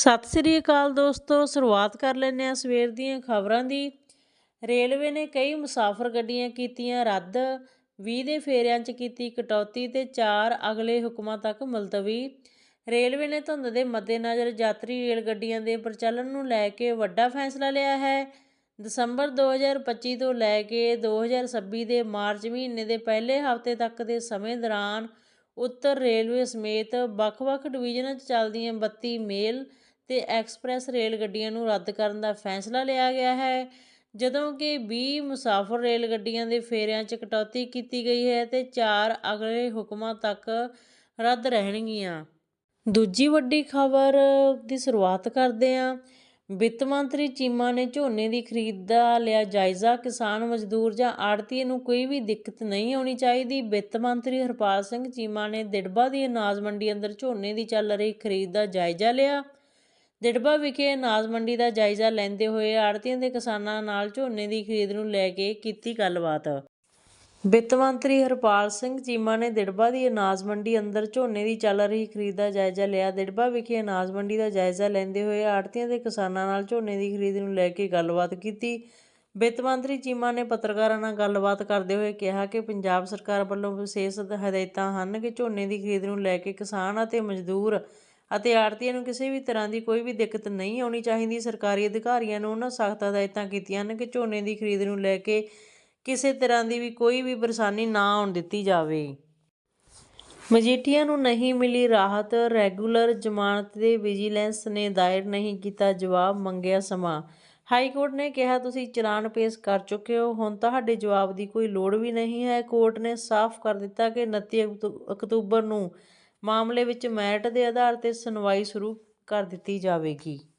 ਸਤਿ ਸ੍ਰੀ ਅਕਾਲ ਦੋਸਤੋ, ਸ਼ੁਰੂਆਤ ਕਰ ਲੈਂਦੇ ਹਾਂ ਸਵੇਰ ਦੀਆਂ ਖਬਰਾਂ ਦੀ। ਰੇਲਵੇ ਨੇ ਕਈ ਮੁਸਾਫਰ ਗੱਡੀਆਂ ਕੀਤੀਆਂ ਰੱਦ 20 ਦੇ ਫੇਰਿਆਂ 'ਚ ਕੀਤੀ ਕਟੌਤੀ ਤੇ 4 ਅਗਲੇ ਹੁਕਮਾਂ ਤੱਕ ਮੁਲਤਵੀ। ਰੇਲਵੇ ਨੇ ਧੁੰਦ ਦੇ ਮੱਦੇਨਜ਼ਰ ਯਾਤਰੀ ਰੇਲ ਗੱਡੀਆਂ ਦੇ ਪ੍ਰਚਲਨ ਨੂੰ ਲੈ ਕੇ ਵੱਡਾ ਫੈਸਲਾ ਲਿਆ ਹੈ। ਦਸੰਬਰ 2025 ਤੋਂ ਲੈ ਕੇ 2026 ਦੇ ਮਾਰਚ ਮਹੀਨੇ ਦੇ ਪਹਿਲੇ ਹਫ਼ਤੇ ਤੱਕ ਦੇ ਸਮੇਂ ਦੌਰਾਨ ਉੱਤਰ ਰੇਲਵੇ ਸਮੇਤ ਵੱਖ-ਵੱਖ ਡਿਵੀਜ਼ਨਾਂ 'ਚ ਚੱਲਦੀਆਂ 32 ਮੇਲ ਤੇ ਐਕਸਪ੍ਰੈਸ ਰੇਲ ਗੱਡੀਆਂ ਨੂੰ ਰੱਦ ਕਰਨ ਦਾ ਫੈਸਲਾ ਲਿਆ ਗਿਆ ਹੈ। ਜਦੋਂ ਕਿ 20 ਮੁਸਾਫਰ ਰੇਲ ਗੱਡੀਆਂ ਦੇ ਫੇਰਿਆਂ 'ਚ ਕਟੌਤੀ ਕੀਤੀ ਗਈ ਹੈ ਤੇ 4 ਅਗਲੇ ਹੁਕਮਾਂ ਤੱਕ ਰੱਦ ਰਹਿਣਗੀਆਂ। ਦੂਜੀ ਵੱਡੀ ਖਬਰ ਦੀ ਸ਼ੁਰੂਆਤ ਕਰਦੇ ਹਾਂ। ਵਿੱਤ ਮੰਤਰੀ ਚੀਮਾ ਨੇ ਝੋਨੇ ਦੀ ਖਰੀਦ ਦਾ ਲਿਆ ਜਾਇਜ਼ਾ। ਕਿਸਾਨ ਮਜ਼ਦੂਰ ਜਾਂ ਆੜ੍ਹਤੀਏ ਨੂੰ ਕੋਈ ਵੀ ਦਿੱਕਤ ਨਹੀਂ ਆਉਣੀ ਚਾਹੀਦੀ। ਵਿੱਤ ਮੰਤਰੀ ਹਰਪਾਲ ਸਿੰਘ ਚੀਮਾ ਨੇ ਦਿੜਬਾ ਦੀ ਅਨਾਜ ਮੰਡੀ ਅੰਦਰ ਝੋਨੇ ਦੀ ਚੱਲ ਰਹੀ ਖਰੀਦ ਦਾ ਜਾਇਜ਼ਾ ਲਿਆ। ਦਿੜਬਾ ਵਿਖੇ ਅਨਾਜ ਮੰਡੀ ਦਾ ਜਾਇਜ਼ਾ ਲੈਂਦੇ ਹੋਏ ਆੜਤੀਆਂ ਦੇ ਕਿਸਾਨਾਂ ਨਾਲ ਝੋਨੇ ਦੀ ਖਰੀਦ ਨੂੰ ਲੈ ਕੇ ਕੀਤੀ ਗੱਲਬਾਤ। ਵਿੱਤ ਮੰਤਰੀ ਹਰਪਾਲ ਸਿੰਘ ਚੀਮਾ ਨੇ ਦਿੜਬਾ ਦੀ ਅਨਾਜ ਮੰਡੀ ਅੰਦਰ ਝੋਨੇ ਦੀ ਚੱਲ ਰਹੀ ਖਰੀਦ ਦਾ ਜਾਇਜ਼ਾ ਲਿਆ। ਦਿੜਬਾ ਵਿਖੇ ਅਨਾਜ ਮੰਡੀ ਦਾ ਜਾਇਜ਼ਾ ਲੈਂਦੇ ਹੋਏ ਆੜਤੀਆਂ ਦੇ ਕਿਸਾਨਾਂ ਨਾਲ ਝੋਨੇ ਦੀ ਖਰੀਦ ਨੂੰ ਲੈ ਕੇ ਗੱਲਬਾਤ ਕੀਤੀ। ਵਿੱਤ ਮੰਤਰੀ ਚੀਮਾ ਨੇ ਪੱਤਰਕਾਰਾਂ ਨਾਲ ਗੱਲਬਾਤ ਕਰਦੇ ਹੋਏ ਕਿਹਾ ਕਿ ਪੰਜਾਬ ਸਰਕਾਰ ਵੱਲੋਂ ਵਿਸ਼ੇਸ਼ ਹਦਾਇਤਾਂ ਹਨ ਕਿ ਝੋਨੇ ਦੀ ਖਰੀਦ ਨੂੰ ਲੈ ਕੇ ਕਿਸਾਨ ਅਤੇ ਮਜ਼ਦੂਰ ਅਤੇ ਆੜਤੀਆਂ ਨੂੰ ਕਿਸੇ ਵੀ ਤਰ੍ਹਾਂ ਦੀ ਕੋਈ ਵੀ ਦਿੱਕਤ ਨਹੀਂ ਆਉਣੀ ਚਾਹੀਦੀ। ਸਰਕਾਰੀ ਅਧਿਕਾਰੀਆਂ ਨੂੰ ਉਹਨਾਂ ਸਖਤ ਹਦਾਇਤਾਂ ਕੀਤੀਆਂ ਹਨ ਕਿ ਝੋਨੇ ਦੀ ਖਰੀਦ ਨੂੰ ਲੈ ਕੇ ਕਿਸੇ ਤਰ੍ਹਾਂ ਦੀ ਵੀ ਕੋਈ ਵੀ ਪਰੇਸ਼ਾਨੀ ਨਾ ਆਉਣ ਦਿੱਤੀ ਜਾਵੇ। ਮਜੀਠੀਆ ਨੂੰ ਨਹੀਂ ਮਿਲੀ ਰਾਹਤ। ਰੈਗੂਲਰ ਜ਼ਮਾਨਤ ਦੇ ਵਿਜੀਲੈਂਸ ਨੇ ਦਾਇਰ ਨਹੀਂ ਕੀਤਾ ਜਵਾਬ, ਮੰਗਿਆ ਸਮਾਂ। ਹਾਈ ਕੋਰਟ ਨੇ ਕਿਹਾ, ਤੁਸੀਂ ਚਲਾਨ ਪੇਸ਼ ਕਰ ਚੁੱਕੇ ਹੋ। ਹੁਣ ਤੁਹਾਡੇ ਜਵਾਬ ਦੀ ਕੋਈ ਲੋੜ ਵੀ ਨਹੀਂ ਹੈ। ਕੋਰਟ ਨੇ ਸਾਫ਼ ਕਰ ਦਿੱਤਾ ਕਿ 29 ਅਕਤੂ- ਅਕਤੂਬਰ ਨੂੰ ਮਾਮਲੇ ਵਿੱਚ ਮੈਰਿਟ ਦੇ ਆਧਾਰ ਤੇ ਸੁਣਵਾਈ ਸ਼ੁਰੂ ਕਰ ਦਿੱਤੀ ਜਾਵੇਗੀ।